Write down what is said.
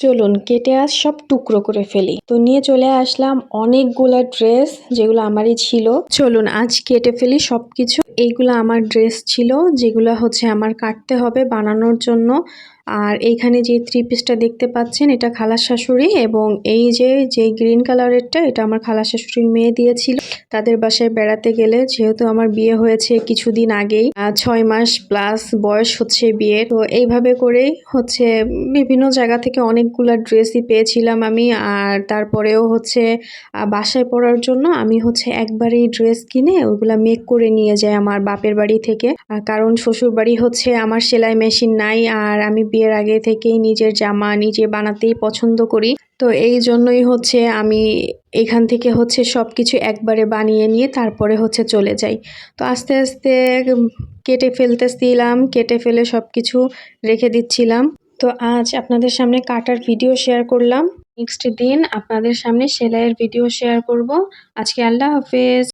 চলুন কেটে আস সব টুকরো করে ফেলি। তো নিয়ে চলে আসলাম অনেকগুলা ড্রেস যেগুলো আমারই ছিল। চলুন আজ কেটে ফেলি সব কিছু এইগুলো আমার ড্রেস ছিল, যেগুলো হচ্ছে আমার কাটতে হবে বানানোর জন্য। আর এইখানে যে থ্রি পিসটা দেখতে পাচ্ছেন, এটা খালার শাশুড়ি এবং এই যে যে গ্রিন কালারেরটা এটা আমার খালার শাশুড়ির মেয়ে দিয়েছিল। তাদের বাসায় বেড়াতে গেলে যেহেতু আমার বিয়ে হয়েছে কিছুদিন আগেই ছয় মাস প্লাস বয়স হচ্ছে বিয়ের। তো এইভাবে করেই হচ্ছে বিভিন্ন জায়গা থেকে অনেকগুলা ড্রেসই পেয়েছিলাম আমি। আর তারপরেও হচ্ছে বাসায় পরার জন্য আমি হচ্ছে একবারেই ড্রেস কিনে ওইগুলা মেক করে নিয়ে যাই আমার বাপের বাড়ি থেকে। কারণ শ্বশুর বাড়ি হচ্ছে আমার সেলাই মেশিন নাই আর আমি বিয়ের আগে থেকেই নিজের জামা নিজে বানাতেই পছন্দ করি। তো এই জন্যই হচ্ছে আমি এখান থেকে হচ্ছে সব কিছু একবারে বানিয়ে নিয়ে তারপরে হচ্ছে চলে যাই। তো আস্তে আস্তে কেটে ফেলতেছিলাম, কেটে ফেলে সব কিছু রেখে দিচ্ছিলাম। তো আজ আপনাদের সামনে কাটার ভিডিও শেয়ার করলাম। নেক্সট দিন আপনাদের সামনে সেলাইয়ের ভিডিও শেয়ার করব। আজকে আল্লাহ হাফেজ।